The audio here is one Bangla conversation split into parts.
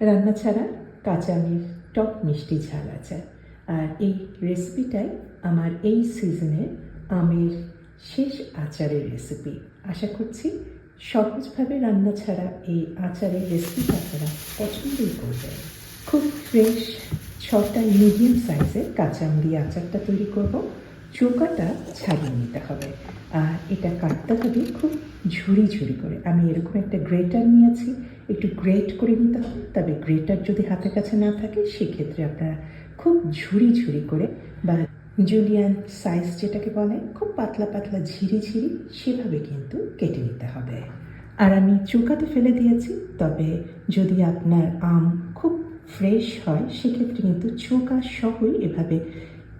রান্না ছাড়া কাঁচা আমের টক মিষ্টি ঝাল আচার আর এই রেসিপিটাই আমার এই সিজনে আমের শেষ আচারের রেসিপি আশা করছি সহজভাবে রান্না ছাড়া এই আচারের রেসিপিটা আপনারা পছন্দই করবেন। খুব ফ্রেশ ছটা মিডিয়াম সাইজের কাঁচা আম দিয়ে আচারটা তৈরি করব। চোকাটা ছাড়িয়ে নিতে হবে। আর এটা কাটতে হবে খুব ঝুড়ি ঝুড়ি করে। আমি এরকম একটা গ্রেটার নিয়েছি, একটু গ্রেট করে নিতে হবে তবে গ্রেটার যদি হাতের কাছে না থাকে, সেক্ষেত্রে আপনারা খুব ঝুড়ি ঝুড়ি করে বা জুলিয়ান সাইজ যেটাকে বলে, খুব পাতলা পাতলা ঝিরি ঝিরি, সেভাবে কিন্তু কেটে নিতে হবে। আর আমি চৌকাতে ফেলে দিয়েছি, তবে যদি আপনার আম খুব ফ্রেশ হয়, সেক্ষেত্রে কিন্তু চৌকা সহই এভাবে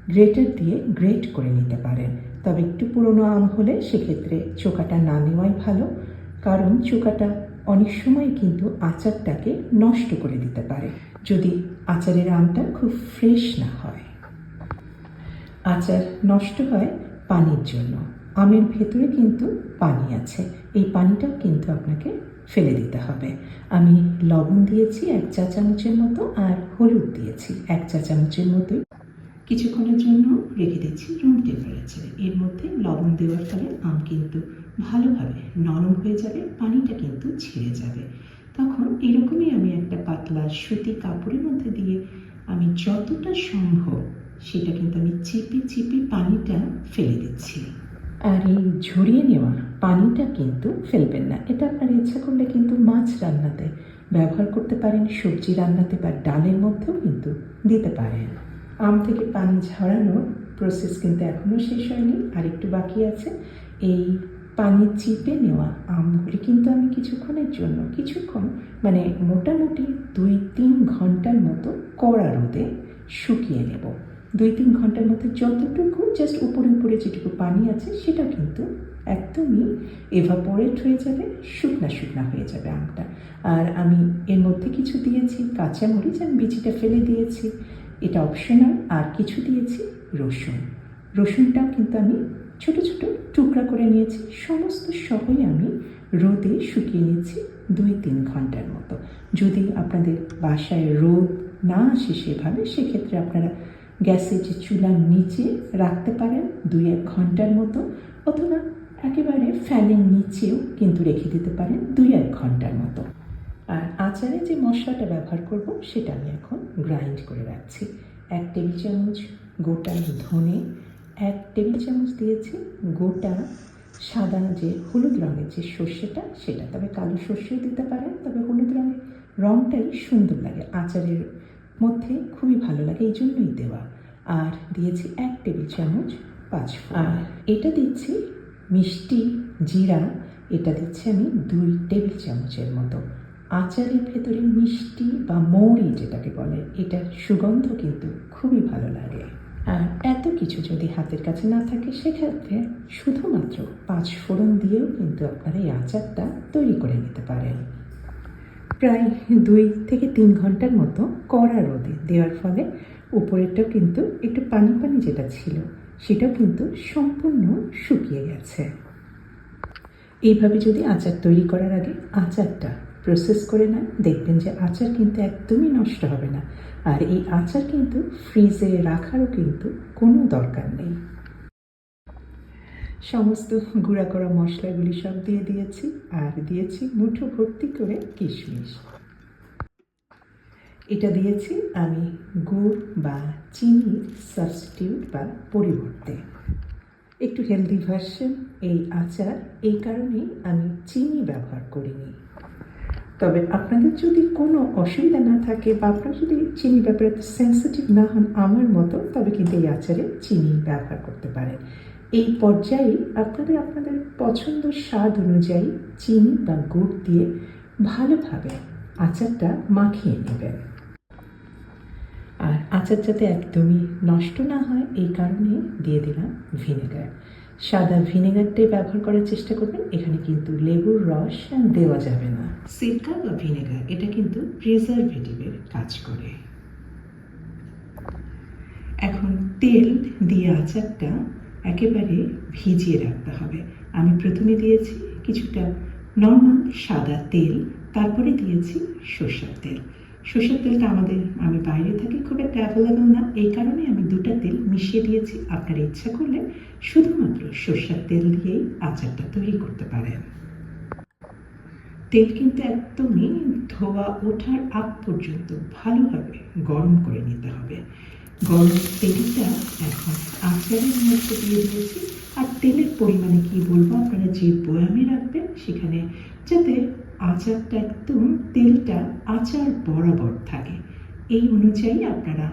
গ্রেটার দিয়ে গ্রেট করে নিতে পারেন। তবে একটু পুরনো আম হলে সেক্ষেত্রে চোকাটা না নেওয়াই ভালো, কারণ চোকাটা অনেক সময় কিন্তু আচারটাকে নষ্ট করে দিতে পারে, যদি আচারের আমটা খুব ফ্রেশ না হয়। আচার নষ্ট হয় পানির জন্য। আমের ভেতরে কিন্তু পানি আছে, এই পানিটাও কিন্তু আপনাকে ফেলে দিতে হবে। আমি লবণ দিয়েছি এক চা চামচের মতো আর হলুদ দিয়েছি, এক চা চামচের মতোই কিছুক্ষণের জন্য রেখে দিচ্ছি রুম টেম্পারেচারে এর মধ্যে লবণ দেওয়ার ফলে আম কিন্তু ভালোভাবে নরম হয়ে যাবে, পানিটা কিন্তু ছেড়ে যাবে। তখন এরকমই আমি একটা পাতলা সুতি কাপড়ের মধ্যে দিয়ে আমি যতটা সম্ভব সেটা কিন্তু আমি চিপে চিপে পানিটা ফেলে দিচ্ছি। আর এই ঝরিয়ে নেওয়া পানিটা কিন্তু ফেলবেন না। এটা আপনার ইচ্ছা করলে কিন্তু মাছ রান্নাতে ব্যবহার করতে পারেন, সবজি রান্নাতে বা ডালের মধ্যেও কিন্তু দিতে পারেন। আম থেকে পানি ঝরানোর প্রসেস কিন্তু এখনও শেষ হয়নি। আর একটু বাকি আছে। এই পানি চিপে নেওয়া আমগুলি কিন্তু আমি কিছুক্ষণের জন্য, কিছুক্ষণ মানে মোটামুটি দুই তিন ঘণ্টার মতো কড়া রোদে শুকিয়ে নেব। দুই তিন ঘণ্টার মধ্যে যতটুকু জাস্ট উপরে উপরে যেটুকু পানি আছে, সেটা কিন্তু একদমই এভাপোরেট হয়ে যাবে, শুকনা শুকনা হয়ে যাবে আমটা। আর আমি এর মধ্যে কিছু দিয়েছি, কাঁচামরিচ আমি বিচিটা ফেলে দিয়েছি। এটা অপশনাল আর কিছু দিয়েছি রসুন। রসুনটাও কিন্তু আমি ছোট ছোট টুকরা করে নিয়েছি। সমস্ত সবই আমি রোদে শুকিয়ে নিয়েছি দুই তিন ঘণ্টার মতো। যদি আপনাদের বাসায় রোদ না আসে সেভাবে, সেক্ষেত্রে আপনারা গ্যাসের যে চুলার নিচে রাখতে পারেন দুই এক ঘণ্টার মতো, অথবা একেবারে ফ্যানের নিচেও কিন্তু রেখে দিতে পারেন দুই এক ঘণ্টার মতো। আর আচারে যে মশলাটা ব্যবহার করব সেটা আমি এখন গ্রাইন্ড করে রাখছি। এক টেবিল চামচ গোটা ধনে এক টেবিল চামচ দিয়েছি গোটা সাদা যে হলুদ রঙের যে সর্ষেটা সেটা। তবে কালো সর্ষেও দিতে পারেন তবে হলুদ রঙের রঙটাই সুন্দর লাগে। আচারের মধ্যে খুবই ভালো লাগে এই জন্যই দেওয়া। আর দিয়েছি এক টেবিল চামচ পাঁচ আর এটা দিচ্ছি মিষ্টি জিরা। এটা দিচ্ছি আমি দুই টেবিল চামচের মতো। আচারের ভেতরে মিষ্টি বা মৌরি যেটাকে বলে এটার সুগন্ধ কিন্তু খুবই ভালো লাগে। আর এত কিছু যদি হাতের কাছে না থাকে, সেক্ষেত্রে শুধুমাত্র পাঁচ ফোড়ন দিয়েও কিন্তু আপনারা এই আচারটা তৈরি করে নিতে পারেন। প্রায় দুই থেকে তিন ঘণ্টার মতো কড়া রোদে দেওয়ার ফলে উপরেরটাও কিন্তু একটু পানি পানি যেটা ছিল, সেটাও কিন্তু সম্পূর্ণ শুকিয়ে গেছে। এইভাবে যদি আচার তৈরি করার আগে আচারটা প্রসেস করে নেন দেখবেন যে আচার কিন্তু একদমই নষ্ট হবে না। আর এই আচার কিন্তু ফ্রিজে রাখারও কিন্তু কোনো দরকার নেই। সমস্ত গুঁড়া করা মশলাগুলি সব দিয়ে দিয়েছি, আর দিয়েছি মুঠো ভর্তি করে কিশমিশ। এটা দিয়েছি আমি গুড় বা চিনির সাবস্টিটিউট বা পরিবর্তে। একটু হেলদি ভার্সন এই আচার, এই কারণেই আমি চিনি ব্যবহার করিনি। তবে আপনাদের যদি কোনো অসুবিধা না থাকে বা আপনারা যদি চিনি ব্যাপারে সেন্সিটিভ না হন আমার মতো, তবে কিন্তু এই আচারে চিনি ব্যবহার করতে পারেন। এই পর্যায়ে আপনাদের আপনাদের পছন্দ স্বাদ অনুযায়ী চিনি বা গুড় দিয়ে ভালোভাবে আচারটা মাখিয়ে নেবেন। আর আচার যাতে একদমই নষ্ট না হয়, এই কারণে দিয়ে দিলাম ভিনেগার। সাদা ভিনেগারটাই ব্যবহার করার চেষ্টা করবেন, এখানে কিন্তু লেবুর রস দেওয়া যাবে না। সিরকা বা ভিনেগার, এটা কিন্তু প্রিজারভেটিভের কাজ করে। এখন তেল দিয়ে আচারটা একেবারে ভিজিয়ে রাখতে হবে। আমি প্রথমে দিয়েছি কিছুটা নর্মাল সাদা তেল, তারপরে দিয়েছি সর্ষের তেল। সর্ষের তেলটা আমাদের, আমি বাইরে থাকি, খুব একটা অ্যাভেলেবল না। এই কারণে আমি দুটা তেল মিশিয়ে দিয়েছি। আপনার ইচ্ছা করলে শুধুমাত্র সর্ষের তেল দিয়েই আচারটা তৈরি করতে পারেন। তেল কিন্তু একদমই ধোয়া ওঠার আগ পর্যন্ত ভালোভাবে গরম করে নিতে হবে। গরম তেলটা এখন আচারের মধ্যে দিয়ে দিয়েছি। আর তেলের পরিমাণে কি বলব, আপনারা যে বয়ামে রাখবেন সেখানে যাতে আচারটা একদম, তেলটা আচার বরাবর থাকে। এই অনুযায়ী আপনারা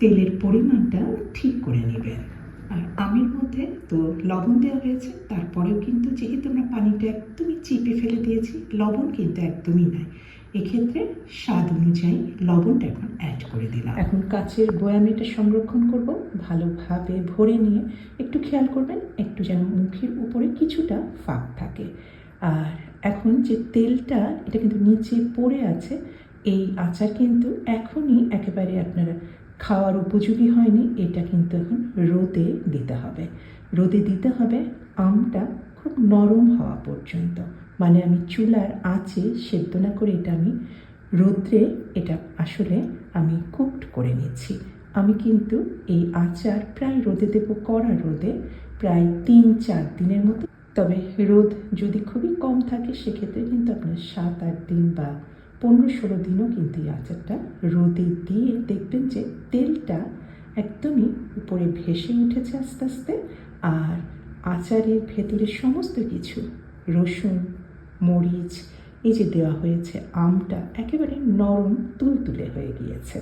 তেলের পরিমাণটা ঠিক করে নেবেন। আর আমের মধ্যে তো লবণ দেওয়া হয়েছে, তারপরেও কিন্তু যেহেতু আমরা পানিটা একদমই চিপে ফেলে দিয়েছি, লবণ কিন্তু একদমই নাই। এক্ষেত্রে স্বাদ অনুযায়ী লবণটা এখন অ্যাড করে দিলাম। এখন কাচের বয়ামে এটা সংরক্ষণ করব, ভালোভাবে ভরে নিয়ে একটু খেয়াল করবেন, একটু যেন মুখের উপরে কিছুটা ফাঁক থাকে। আর এখন যে তেলটা, এটা কিন্তু নিচে পড়ে আছে, এই আচার কিন্তু এখনই একেবারে আপনারা খাওয়ার উপযোগী হয়নি, এটা কিন্তু এখন রোদে দিতে হবে। রোদে দিতে হবে আমটা খুব নরম হওয়া পর্যন্ত। মানে আমি চুলার আঁচে সেদ্ধ না করে এটা আমি রোদ্রে এটা আসলে আমি কুকড করে নিচ্ছি। আমি কিন্তু এই আচার প্রায় রোদে দেবো, কড়া রোদে প্রায় তিন, চার দিনের মতো। তবে রোদ যদি খুবই কম থাকে, সেক্ষেত্রে কিন্তু আপনার সাত, আট দিন বা পনেরো ষোলো দিনও কিন্তু এই আচারটা রোদে দিয়ে দেখবেন যে তেলটা একদমই উপরে ভেসে উঠেছে আস্তে আস্তে। আর আচারের ভেতরে সমস্ত কিছু, রসুন, মরিচ, এই যে দেওয়া হয়েছে আমটা একেবারে নরম, তুলতুলে হয়ে গিয়েছে।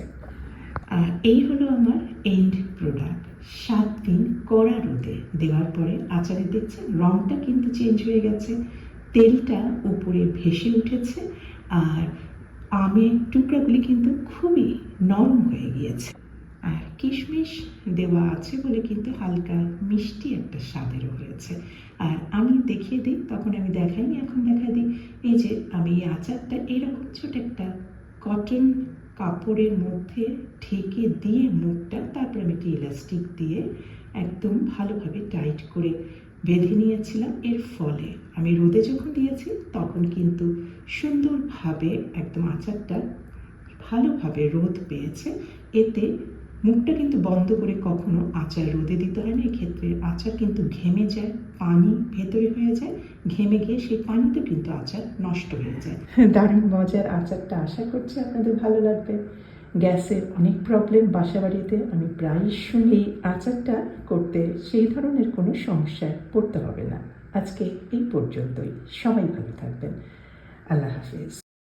আর এই হলো আমার এন্ড প্রোডাক্ট সাত দিন কড়া রোদে দেওয়ার পরে আচারে দেখছেন রঙটা কিন্তু চেঞ্জ হয়ে গেছে। তেলটা উপরে ভেসে উঠেছে। আর আমের টুকরাগুলি কিন্তু খুবই নরম হয়ে গিয়েছে। আর কিশমিশ দেওয়া আছে বলে কিন্তু হালকা মিষ্টি একটা স্বাদেরও হয়েছে আর আমি দেখিয়ে দিই, তখন আমি দেখাইনি, এখন দেখা দিই। এই যে, আমি এই আচারটা এরকম ছোট একটা কটন কাপড়ের মধ্যে ঢেকে দিয়ে মুখটা, তারপরে আমি একটা ইলাস্টিক দিয়ে একদম ভালোভাবে টাইট করে বেঁধে নিয়েছিলাম এর ফলে। আমি রোদে যখন দিয়েছি, তখন কিন্তু সুন্দরভাবে একদম আচারটা ভালোভাবে রোদ পেয়েছে। এতে মুখটা কিন্তু বন্ধ করে কখনো আচার রোদে দিতে হয় না। এক্ষেত্রে আচার কিন্তু ঘেমে যায়, পানি ভেতরে হয়ে যায়। ঘেমে গিয়ে সেই পানিতে কিন্তু আচার নষ্ট হয়ে যায়। দারুণ মজার আচারটা আশা করছি আপনাদের ভালো লাগবে। গ্যাসের অনেক প্রবলেম বাসা বাড়িতে আমি প্রায়ই শুনি আচারটা করতে সেই ধরনের কোনো সমস্যায় পড়তে হবে না। আজকে এই পর্যন্তই। সবাই ভালো থাকবেন। আল্লাহ হাফিজ।